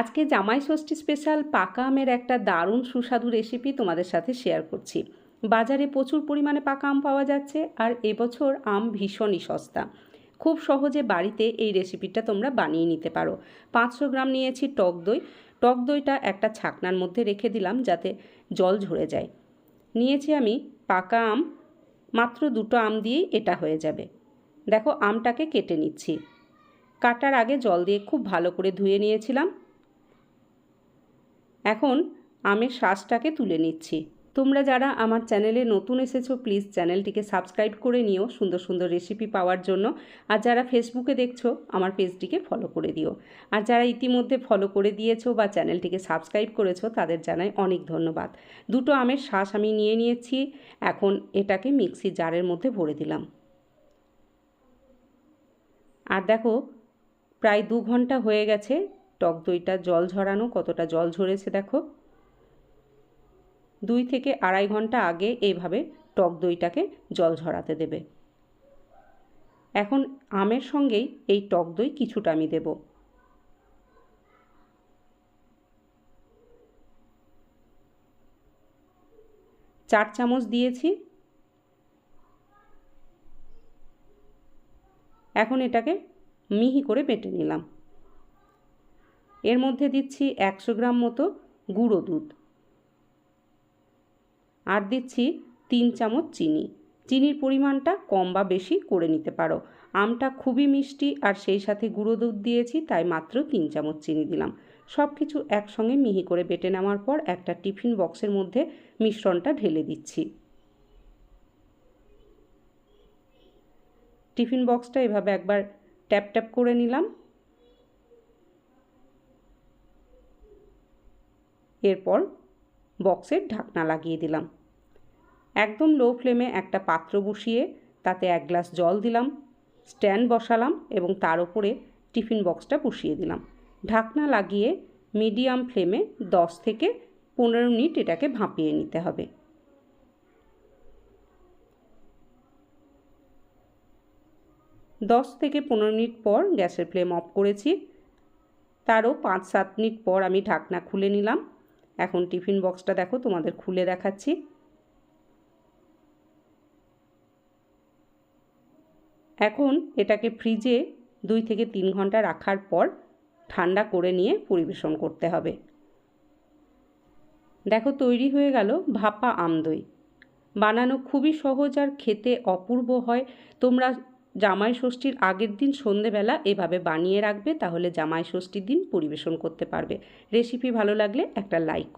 আজকে জামাই ষষ্ঠী স্পেশাল পাকা আমের একটা দারুণ সুস্বাদু রেসিপি তোমাদের সাথে শেয়ার করছি। বাজারে প্রচুর পরিমাণে পাকা আম পাওয়া যাচ্ছে আর এবছর আম ভীষণই সস্তা। খুব সহজে বাড়িতে এই রেসিপিটা তোমরা বানিয়ে নিতে পারো। পাঁচশো গ্রাম নিয়েছি টক দই। টক দইটা একটা ছাকনার মধ্যে রেখে দিলাম যাতে জল ঝরে যায়। নিয়েছি আমি পাকা আম, মাত্র দুটো আম দিয়েই এটা হয়ে যাবে। দেখো আমটাকে কেটে নিচ্ছি। কাটার আগে জল দিয়ে খুব ভালো করে ধুয়ে নিয়েছিলাম। এখন আমের শ্বাসটাকে তুলে নিচ্ছি। তোমরা যারা আমার চ্যানেলে নতুন এসেছ, প্লিজ চ্যানেলটিকে সাবস্ক্রাইব করে নিও সুন্দর সুন্দর রেসিপি পাওয়ার জন্য। আর যারা ফেসবুকে দেখছ, আমার পেজটিকে ফলো করে দিও। আর যারা ইতিমধ্যে ফলো করে দিয়েছ বা চ্যানেলটিকে সাবস্ক্রাইব করেছ, তাদের জানাই অনেক ধন্যবাদ। দুটো আমের শ্বাস আমি নিয়ে নিয়েছি। এখন এটাকে মিক্সি জারের মধ্যে ভরে দিলাম। আর দেখো, প্রায় দু ঘণ্টা হয়ে গেছে। টক দইটা জল ঝরানো, কতটা জল ঝরেছে দেখো। দুই থেকে আড়াই ঘণ্টা আগে এইভাবে টক দইটাকে জল ঝরাতে দেবে। এখন আমের সঙ্গেই এই টক দই কিছুটা আমি দেব। চার চামচ দিয়েছি। এখন এটাকে মিহি করে বেটে নিলাম। এর মধ্যে দিচ্ছি একশো গ্রাম মতো গুঁড়ো দুধ। আর দিচ্ছি তিন চামচ চিনি। চিনির পরিমাণটা কম বা বেশি করে নিতে পারো। আমটা খুবই মিষ্টি আর সেই সাথে গুঁড়ো দুধ দিয়েছি, তাই মাত্র তিন চামচ চিনি দিলাম। সব কিছু একসঙ্গে মিহি করে বেটে নেওয়ার পর একটা টিফিন বক্সের মধ্যে মিশ্রণটা ঢেলে দিচ্ছি। টিফিন বক্সটা এভাবে একবার ট্যাপ ট্যাপ করে নিলাম। এরপর বক্সের ঢাকনা লাগিয়ে দিলাম। একদম লো ফ্লেমে একটা পাত্র বসিয়ে তাতে এক গ্লাস জল দিলাম স্ট্যান্ড বসালাম এবং তার উপরে টিফিন বক্সটা বসিয়ে দিলাম। ঢাকনা লাগিয়ে মিডিয়াম ফ্লেমে দশ থেকে পনেরো মিনিট এটাকে ভাপিয়ে নিতে হবে। দশ থেকে পনেরো মিনিট পর গ্যাসের ফ্লেম অফ করেছি। তারও পাঁচ সাত মিনিট পর আমি ঢাকনা খুলে নিলাম। এখন টিফিন বক্সটা দেখো, তোমাদের খুলে দেখাচ্ছি। এখন এটাকে ফ্রিজে দুই থেকে তিন ঘণ্টা রাখার পর ঠান্ডা করে নিয়ে পরিবেশন করতে হবে। দেখো তৈরি হয়ে গেল ভাপা আমদই। বানানো খুবই সহজ আর খেতে অপূর্ব হয়। তোমরা জামাই ষষ্ঠীর আগের দিন সন্ধেবেলা এভাবে বানিয়ে রাখবে, তাহলে জামাই ষষ্ঠীর দিন পরিবেশন করতে পারবে। রেসিপি ভালো লাগলে একটা লাইক